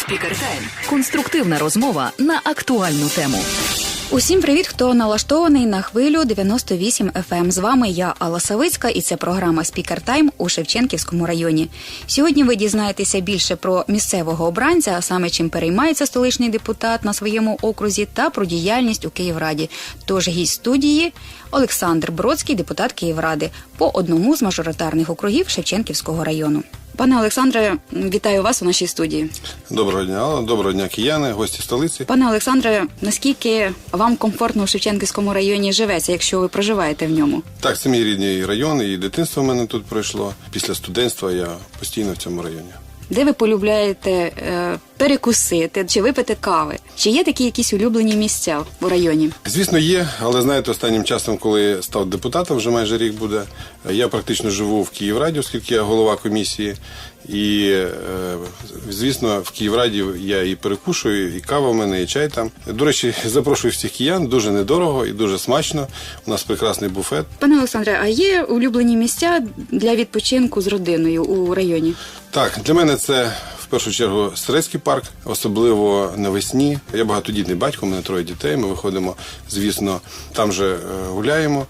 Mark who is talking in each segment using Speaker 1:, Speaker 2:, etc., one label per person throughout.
Speaker 1: Спікер Тайм. Конструктивна розмова на актуальну тему.
Speaker 2: Усім привіт, хто налаштований на хвилю 98 FM. Ем. З вами я Алла Савицька, і це програма Спікер Тайм у Шевченківському районі. Сьогодні ви дізнаєтеся більше про місцевого обранця, а саме чим переймається столичний депутат на своєму окрузі, та про діяльність у Київраді. Тож гість студії Олександр Бродський, депутат Київради, по одному з мажоритарних округів Шевченківського району. Пане Олександре, вітаю вас у нашій студії.
Speaker 3: Доброго дня, Алла. доброго дня, кияни, гості столиці.
Speaker 2: Пане Олександре, наскільки вам комфортно у Шевченківському районі живеться, якщо ви проживаєте в ньому?
Speaker 3: Так, це мій рідний район, і дитинство в мене тут пройшло. Після студентства я постійно в цьому районі.
Speaker 2: Де ви полюбляєте е, перекусити чи випити кави? Чи є такі якісь улюблені місця у районі?
Speaker 3: Звісно, є, але знаєте, останнім часом, коли став депутатом, вже майже рік буде. Я практично живу в Київраді, оскільки я голова комісії. І, е, звісно, в Київраді я і перекушую, і кава в мене, і чай там. До речі, запрошую всіх киян дуже недорого і дуже смачно. У нас прекрасний буфет.
Speaker 2: Пане Олександре, а є улюблені місця для відпочинку з родиною у районі?
Speaker 3: Так, для мене це в першу чергу Стрецький парк, особливо навесні. Я багатодітний батько, у мене троє дітей. Ми виходимо, звісно, там же гуляємо.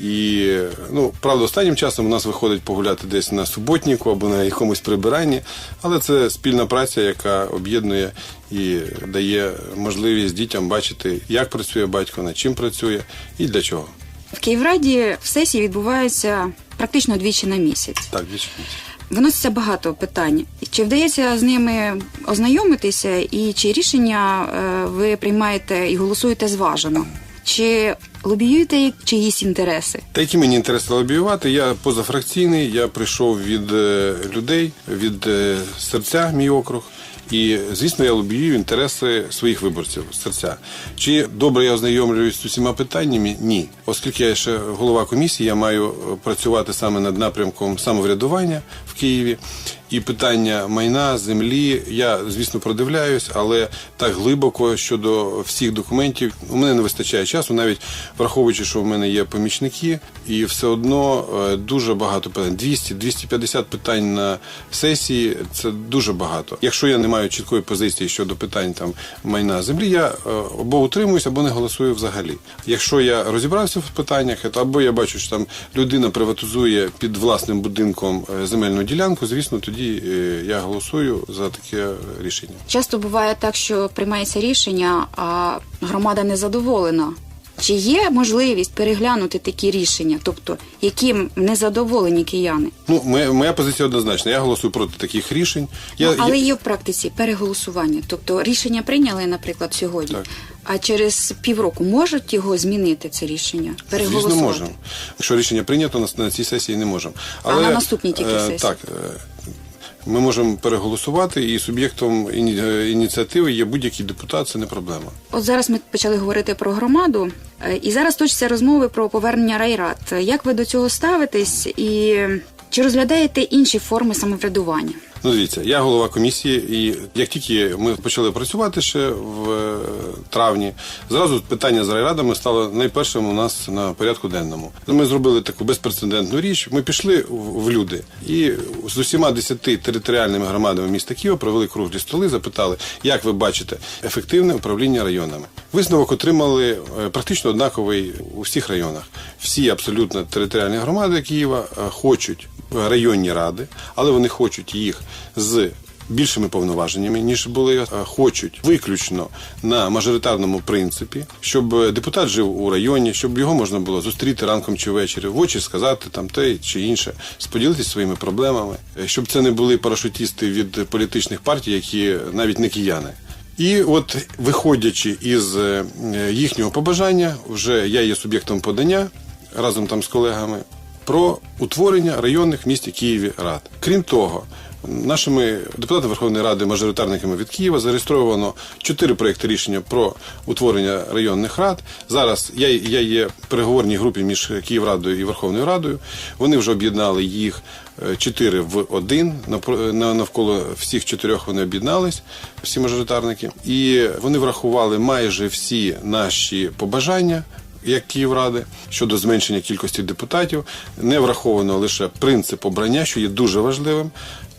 Speaker 3: І ну правда, останнім часом у нас виходить погуляти десь на суботніку або на якомусь прибиранні, але це спільна праця, яка об'єднує і дає можливість дітям бачити, як працює батько, над чим працює і для чого.
Speaker 2: В Київраді в сесії відбуваються практично двічі на місяць.
Speaker 3: Так, двічі на місяць.
Speaker 2: Виноситься багато питань. Чи вдається з ними ознайомитися, і чи рішення ви приймаєте і голосуєте зважено? Чи лобіюєте чиїсь інтереси?
Speaker 3: Та які мені інтереси лобіювати? Я позафракційний, я прийшов від е, людей, від е, серця, мій округ. І, звісно, я лобіюю інтереси своїх виборців серця. Чи добре я ознайомлююсь з усіма питаннями? Ні. Оскільки я ще голова комісії, я маю працювати саме над напрямком самоврядування в Києві. І питання майна, землі, я, звісно, продивляюсь, але так глибоко щодо всіх документів у мене не вистачає часу, навіть враховуючи, що в мене є помічники, і все одно дуже багато питань. 200-250 питань на сесії це дуже багато. Якщо я не маю чіткої позиції щодо питань там майна землі, я або утримуюсь, або не голосую взагалі. Якщо я розібрався в питаннях, то або я бачу, що там людина приватизує під власним будинком земельну ділянку, звісно, тоді я голосую за таке рішення.
Speaker 2: Часто буває так, що приймається рішення, а громада не задоволена. Чи є можливість переглянути такі рішення, тобто яким незадоволені кияни?
Speaker 3: Ну, моя, моя позиція однозначна. Я голосую проти таких рішень. Я,
Speaker 2: ну, але
Speaker 3: я...
Speaker 2: є в практиці переголосування. Тобто рішення прийняли, наприклад, сьогодні.
Speaker 3: Так.
Speaker 2: А через півроку можуть його змінити це рішення?
Speaker 3: Звісно, можемо. Якщо рішення прийнято, на, на цій сесії не можемо.
Speaker 2: Але, а на наступній тільки сесії?
Speaker 3: Так. Ми можемо переголосувати, і суб'єктом ініціативи є будь-який депутат, це не проблема.
Speaker 2: От зараз ми почали говорити про громаду, і зараз точаться розмови про повернення райрад. Як ви до цього ставитесь, і чи розглядаєте інші форми самоврядування?
Speaker 3: Ну, дивіться, я голова комісії, і як тільки ми почали працювати ще в травні, зразу питання з райрадами стало найпершим у нас на порядку денному. Ми зробили таку безпрецедентну річ. Ми пішли в люди і з усіма десяти територіальними громадами міста Києва провели круглі столи, запитали, як ви бачите ефективне управління районами. Висновок отримали практично однаковий у всіх районах. Всі абсолютно територіальні громади Києва хочуть районні ради, але вони хочуть їх з більшими повноваженнями ніж були, хочуть виключно на мажоритарному принципі, щоб депутат жив у районі, щоб його можна було зустріти ранком чи ввечері, в очі сказати там те чи інше, споділитися своїми проблемами, щоб це не були парашутісти від політичних партій, які навіть не кияни. І от виходячи із їхнього побажання, вже я є суб'єктом подання разом там з колегами про утворення районних в місті Києві рад. Крім того, нашими депутатами Верховної Ради, мажоритарниками від Києва, зареєстровано чотири проекти рішення про утворення районних рад. Зараз я я є в переговорній групі між Київрадою і Верховною Радою. Вони вже об'єднали їх чотири в один. навколо всіх чотирьох вони об'єднались, всі мажоритарники, і вони врахували майже всі наші побажання як Київради щодо зменшення кількості депутатів. Не враховано лише принцип обрання, що є дуже важливим.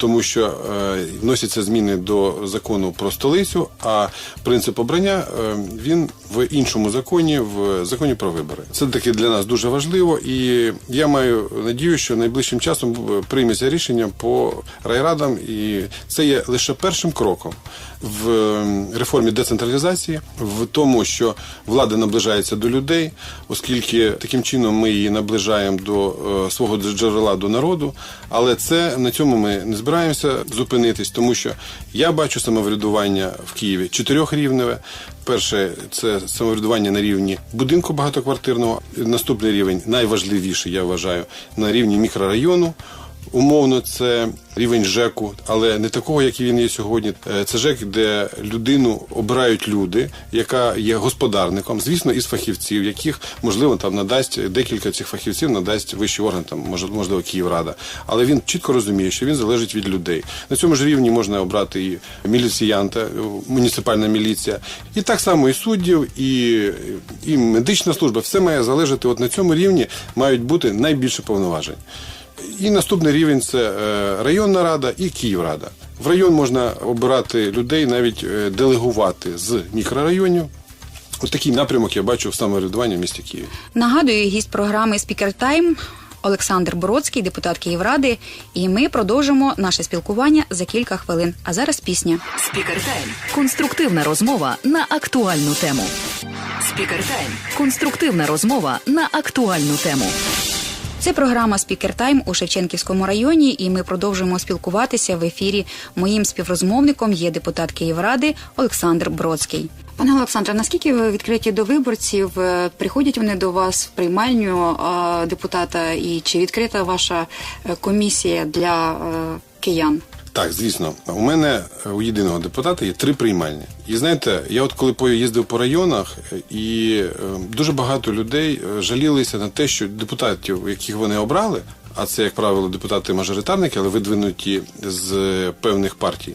Speaker 3: Тому що е, вносяться зміни до закону про столицю, а принцип обрання е, він в іншому законі, в законі про вибори. Це таки для нас дуже важливо, і я маю надію, що найближчим часом е, прийметься рішення по райрадам, і це є лише першим кроком в реформі децентралізації, в тому, що влада наближається до людей, оскільки таким чином ми її наближаємо до свого джерела до народу. Але це на цьому ми не збираємося зупинитись, тому що я бачу самоврядування в Києві чотирьохрівневе. Перше це самоврядування на рівні будинку багатоквартирного. Наступний рівень найважливіший, я вважаю, на рівні мікрорайону. Умовно, це рівень ЖЕКу, але не такого, який він є сьогодні. Е, Це ЖЕК, де людину обирають люди, яка є господарником, звісно, із фахівців, яких можливо там надасть декілька цих фахівців, надасть вищий орган, там можливо Київрада. Але він чітко розуміє, що він залежить від людей. На цьому ж рівні можна обрати і міліціянта, е, муніципальна міліція, і так само і суддів, і, і медична служба. Все має залежати. От на цьому рівні мають бути найбільше повноважень. І наступний рівень це е, районна рада і Київрада. В район можна обирати людей, навіть е, делегувати з мікрорайонів. Ось такий напрямок я бачу в самоврядуванні в місті Києві.
Speaker 2: Нагадую, гість програми Спікер Тайм Олександр Бородський, депутат Київради. І ми продовжимо наше спілкування за кілька хвилин. А зараз пісня.
Speaker 1: Спікер Тайм. Конструктивна розмова на актуальну тему. Спікер Тайм. Конструктивна розмова на актуальну тему.
Speaker 2: Це програма Спікер Тайм у Шевченківському районі, і ми продовжуємо спілкуватися в ефірі. Моїм співрозмовником є депутат Київради Олександр Бродський. Пане Олександре, наскільки ви відкриті до виборців? Е, Приходять вони до вас в приймальню е, депутата, і чи відкрита ваша е, комісія для киян?
Speaker 3: Так, звісно, у мене е, у єдиного депутата є три приймальні. І знаєте, я от коли поїздив по районах, е, і е, дуже багато людей е, жалілися на те, що депутатів, яких вони обрали, а це, як правило, депутати-мажоритарники, але видвинуті з певних партій,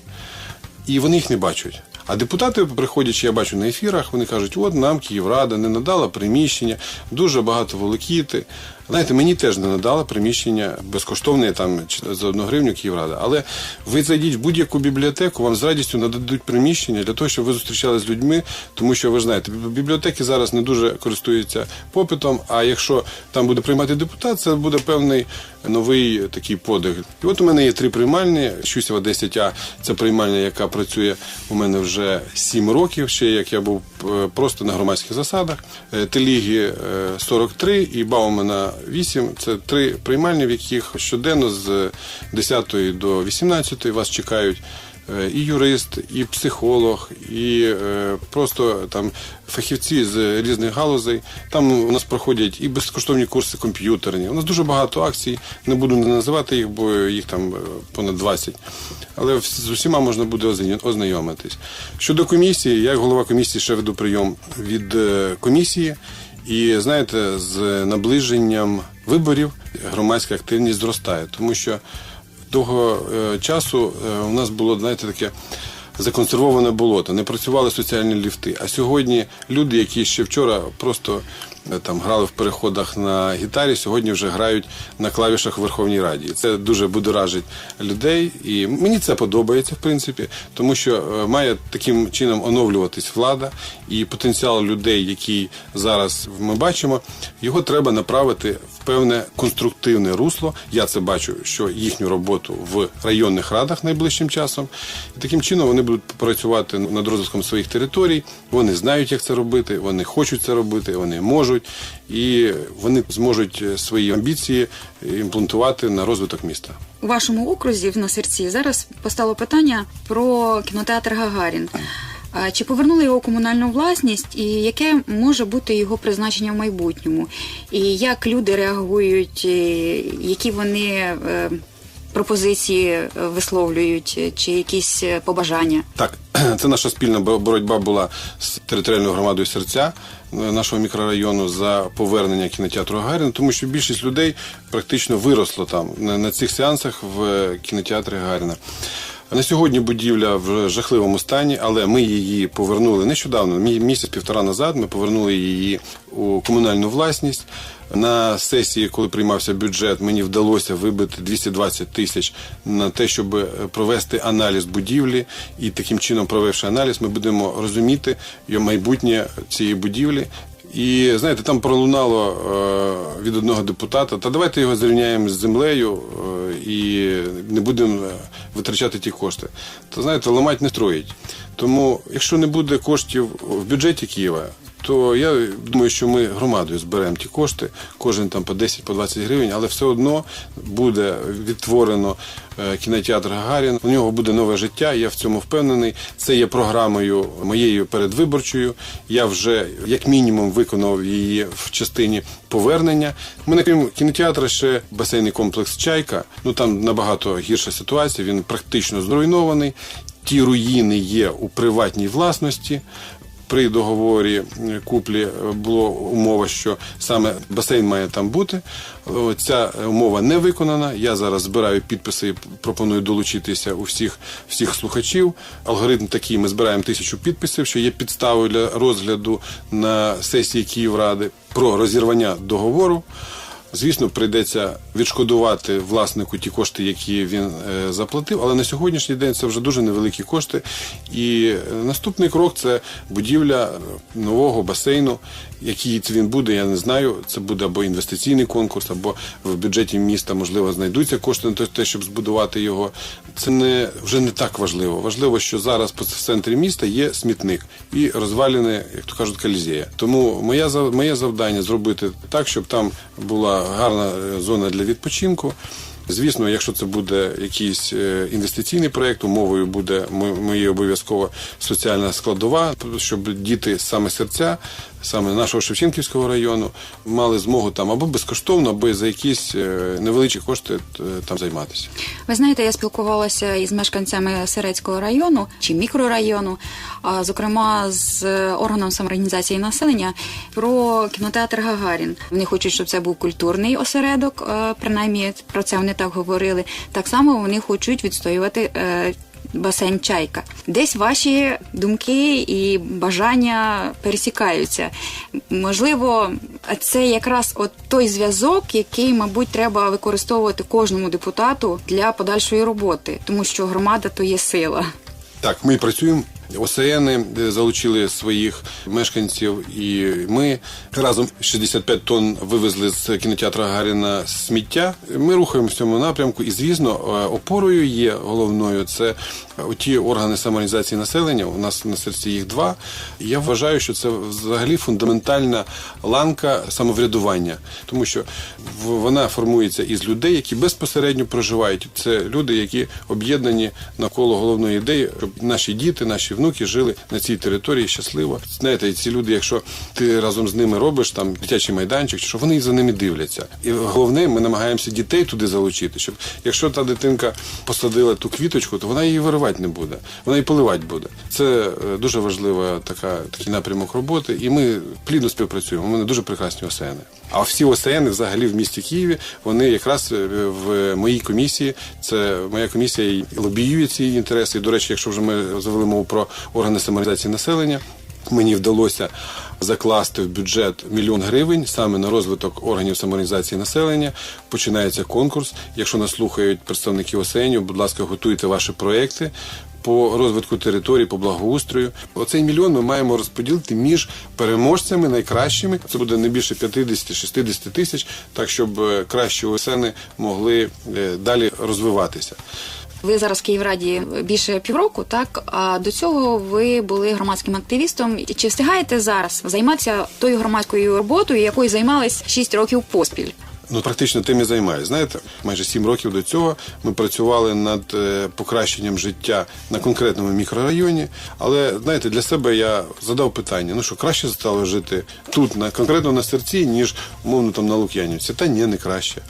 Speaker 3: і вони їх не бачать. А депутати, приходячи, я бачу на ефірах, вони кажуть, от нам Київрада не надала приміщення, дуже багато волокіти. Знаєте, мені теж не надала приміщення безкоштовне там за одну гривню Київрада. Але ви зайдіть в будь-яку бібліотеку, вам з радістю нададуть приміщення для того, щоб ви зустрічалися з людьми, тому що ви знаєте, бібліотеки зараз не дуже користуються попитом. А якщо там буде приймати депутат, це буде певний новий такий подих. І от у мене є три приймальні. Щусєва 10А – це приймальня, яка працює у мене вже 7 років, ще як я був е, просто на громадських засадах. Е, Телігі е, 43 і Баумана 8 – це три приймальні, в яких щоденно з 10 до 18 вас чекають е, і юрист, і психолог, і е, просто там фахівці з різних галузей. Там у нас проходять і безкоштовні курси комп'ютерні. У нас дуже багато акцій. Не буду називати їх, бо їх там е, понад 20. Але з усіма можна буде ознайомитись. Щодо комісії, я як голова комісії ще веду прийом від комісії. І знаєте, з наближенням виборів громадська активність зростає, тому що того е, часу е, у нас було, знаєте, таке законсервоване болото, не працювали соціальні ліфти. А сьогодні люди, які ще вчора просто там грали в переходах на гітарі, сьогодні вже грають на клавішах в Верховній Раді. Це дуже будоражить людей, і мені це подобається, в принципі, тому що е, має таким чином оновлюватись влада і потенціал людей, який зараз ми бачимо, його треба направити в певне конструктивне русло. Я це бачу, що їхню роботу в районних радах найближчим часом. І таким чином вони будуть працювати над розвитком своїх територій. Вони знають, як це робити, вони хочуть це робити, вони можуть, і вони зможуть е, свої амбіції імплантувати на розвиток міста.
Speaker 2: У вашому окрузі на серці зараз постало питання про кінотеатр Гагарін. Чи повернули його комунальну власність, і яке може бути його призначення в майбутньому? І як люди реагують, які вони е, пропозиції е, висловлюють, е, чи якісь е, побажання?
Speaker 3: Так, це наша спільна боротьба була з територіальною громадою серця е, нашого мікрорайону за повернення кінотеатру Гагаріна, тому що більшість людей практично виросло там на, цих сеансах в е, кінотеатрі Гагаріна. На сьогодні будівля в жахливому стані, але ми її повернули нещодавно, місяць-півтора назад. Ми повернули її у комунальну власність. На сесії, коли приймався бюджет, мені вдалося вибити 220 тисяч на те, щоб провести аналіз будівлі, і таким чином, провівши аналіз, ми будемо розуміти майбутнє цієї будівлі. І знаєте, там пролунало е, від одного депутата, та давайте його зрівняємо з землею е, і не будемо витрачати ті кошти. То знаєте, ламать не строїть. Тому, якщо не буде коштів в бюджеті Києва, то я думаю, що ми громадою зберемо ті кошти, кожен там по 10-20 по гривень, але все одно буде відтворено е, кінотеатр Гагарін. У нього буде нове життя. Я в цьому впевнений. Це є програмою моєю передвиборчою. Я вже як мінімум виконав її в частині повернення. У мене крім кінотеатра ще басейний комплекс Чайка. Ну там набагато гірша ситуація. Він практично зруйнований. Ті руїни є у приватній власності при договорі куплі було умова, що саме басейн має там бути. Ця умова не виконана. Я зараз збираю підписи і пропоную долучитися у всіх всіх слухачів. Алгоритм такий: ми збираємо тисячу підписів, що є підставою для розгляду на сесії Київради про розірвання договору. Звісно, прийдеться відшкодувати власнику ті кошти, які він е, заплатив, але на сьогоднішній день це вже дуже невеликі кошти. І е, наступний крок це будівля нового басейну. Який він буде, я не знаю. Це буде або інвестиційний конкурс, або в бюджеті міста можливо знайдуться кошти на те, щоб збудувати його. Це не вже не так важливо. Важливо, що зараз по центрі міста є смітник і розвалені, як то кажуть, калізея. Тому моя моє завдання зробити так, щоб там була гарна е, зона для відпочинку. Звісно, якщо це буде якийсь е, інвестиційний проєкт, умовою буде моє обов'язково соціальна складова, щоб діти саме серця саме нашого Шевченківського району, мали змогу там або безкоштовно, або за якісь е, невеличкі кошти е, там займатися.
Speaker 2: Ви знаєте, я спілкувалася із мешканцями Серецького району чи мікрорайону, а зокрема з органом самоорганізації населення про кінотеатр Гагарін. Вони хочуть, щоб це був культурний осередок, принаймні про це вони так говорили. Так само вони хочуть відстоювати басейн Чайка. Десь ваші думки і бажання пересікаються. Можливо, це якраз от той зв'язок, який, мабуть, треба використовувати кожному депутату для подальшої роботи, тому що громада то є сила.
Speaker 3: Так, ми працюємо ОСН залучили своїх мешканців, і ми разом 65 тонн вивезли з кінотеатра Гаріна сміття. Ми рухаємо в цьому напрямку, і звісно, е, опорою є головною це ті органи самоорганізації населення. У нас на серці їх два. Я вважаю, що це взагалі фундаментальна ланка самоврядування, тому що вона формується із людей, які безпосередньо проживають. Це люди, які об'єднані навколо головної ідеї, щоб наші діти, наші внуки жили на цій території щасливо. Знаєте, ці люди, якщо ти разом з ними робиш там дитячий майданчик, що вони за ними дивляться. І головне, ми намагаємося дітей туди залучити, щоб якщо та дитинка посадила ту квіточку, то вона її виривати не буде, вона її поливати буде. Це е, дуже важлива така такий напрямок роботи, і ми плідно співпрацюємо. У мене дуже прекрасні ОСН. А всі ОСН взагалі в місті Києві вони якраз е, в моїй комісії. Це моя комісія лобіює ці інтереси. І, До речі, якщо вже ми завели мову про органи саморизації населення. Мені вдалося закласти в бюджет мільйон гривень саме на розвиток органів самоорганізації населення. Починається конкурс. Якщо нас слухають представники ОСЕНів, будь ласка, готуйте ваші проекти по розвитку території, по благоустрою. Оцей мільйон ми маємо розподілити між переможцями найкращими. Це буде не більше 50-60 тисяч, так щоб е, кращі ОСНи могли е, далі розвиватися.
Speaker 2: Ви зараз в Київраді більше півроку, так а до цього ви були громадським активістом. Чи встигаєте зараз займатися тою громадською роботою, якою займались 6 років поспіль?
Speaker 3: Ну, практично тим і займаюся. Знаєте, майже сім років до цього ми працювали над е, покращенням життя на конкретному мікрорайоні. Але знаєте, для себе я задав питання: ну що краще стало жити тут, на конкретно на серці, ніж умовно там на Лук'янівці. Та ні, не краще.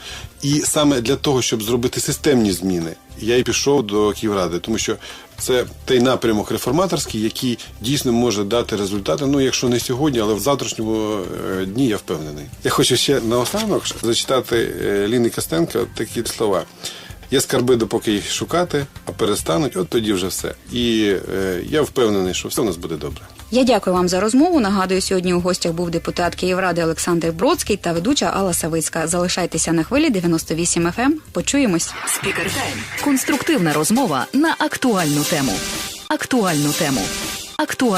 Speaker 3: І саме для того, щоб зробити системні зміни, я і пішов до Київради, тому що це той напрямок реформаторський, який дійсно може дати результати. Ну, якщо не сьогодні, але в завтрашньому е, дні я впевнений. Я хочу ще наостанок зачитати е, Ліни Костенко такі слова. Є скарби, допоки їх шукати, а перестануть, от тоді вже все. І е, я впевнений, що все у нас буде добре.
Speaker 2: Я дякую вам за розмову. Нагадую, сьогодні у гостях був депутат Київради Олександр Бродський та ведуча Алла Савицька. Залишайтеся на хвилі 98 FM. Почуємось.
Speaker 1: Спікер Тайм. Конструктивна розмова на актуальну тему. Актуальну тему. Актуальну